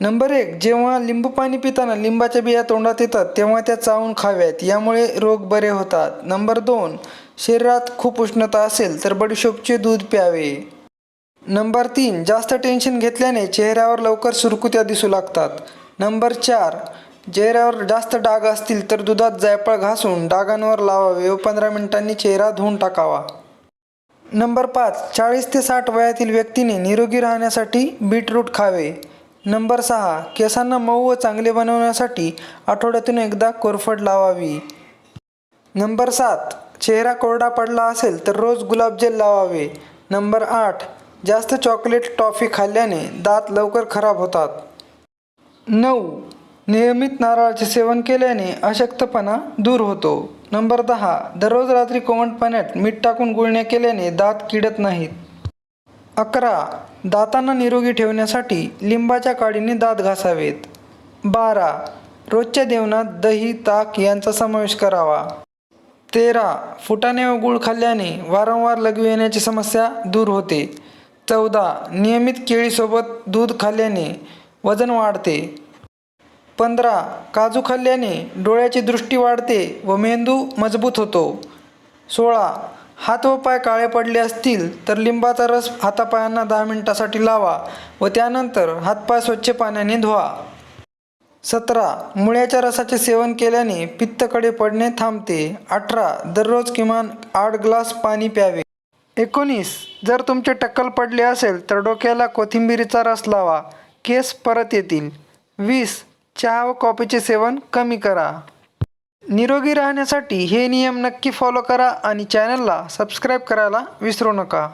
Number एक जेव्हा लिंबू पाणी पिताना लिंबाच्या बिया तोंडात येतात तेव्हा त्या चावून खाव्यात. यामुळे रोग बरे होतात. नंबर दोन शरीरात खूप उष्णता असेल तर बडीशोपचे दूध प्यावे. नंबर तीन जास्त टेन्शन घेतल्याने चेहऱ्यावर लवकर सुरकुत्या दिसू लागतात. नंबर चार चेहऱ्यावर जास्त डाग असतील तर दुधात जायफळ घासून डागांवर लावावे व पंधरा मिनिटांनी चेहरा धुवून टाकावा. नंबर पाच चाळीस ते साठ वयातील व्यक्तीने निरोगी राहण्यासाठी बीटरूट खावे. नंबर सहा केसांना मऊ व चांगले बनवण्यासाठी आठवड्यातून एकदा कोरफड लावावी. नंबर सात चेहरा कोरडा पडला असेल तर रोज गुलाबजल लावावे. नंबर आठ जास्त चॉकलेट टॉफी खाल्ल्याने दात लवकर खराब होतात. नऊ नियमित नारळाचे सेवन केल्याने अशक्तपणा दूर होतो. नंबर दहा दररोज रात्री कोमट पाण्यात मीठ टाकून गुळण्या केल्याने दात किडत नाहीत. अकरा. दातांना निरोगी ठेवण्यासाठी लिंबाच्या काडीने दात घासावेत. बारा. रोजच्या जेवणात दही ताक यांचा समावेश करावा. तेरा. फुटाणे व गुळ खाल्ल्याने वारंवार लघवी येण्याची समस्या दूर होते. चौदा. नियमित केळीसोबत दूध खाल्ल्याने वजन वाढते. पंधरा. काजू खाल्ल्याने डोळ्याची दृष्टी वाढते व मेंदू मजबूत होतो. सोळा. हात व पाय काळे पडले असतील तर लिंबाचा रस हातापायांना दहा मिनिटासाठी लावा व त्यानंतर हातपाय स्वच्छ पाण्याने धुवा. सतरा. मुळ्याच्या रसाचे सेवन केल्याने पित्तकडे पडणे थांबते. अठरा. दररोज किमान आठ ग्लास पाणी प्यावे. एकोणीस. जर तुमचे टक्कल पडले असेल तर डोक्याला कोथिंबीरीचा रस लावा. केस परत येतील. वीस. चहा व कॉफीचे सेवन कमी करा. निरोगी राहण्यासाठी हे नियम नक्की फॉलो करा आणि चॅनलला सबस्क्राईब करायला विसरू नका.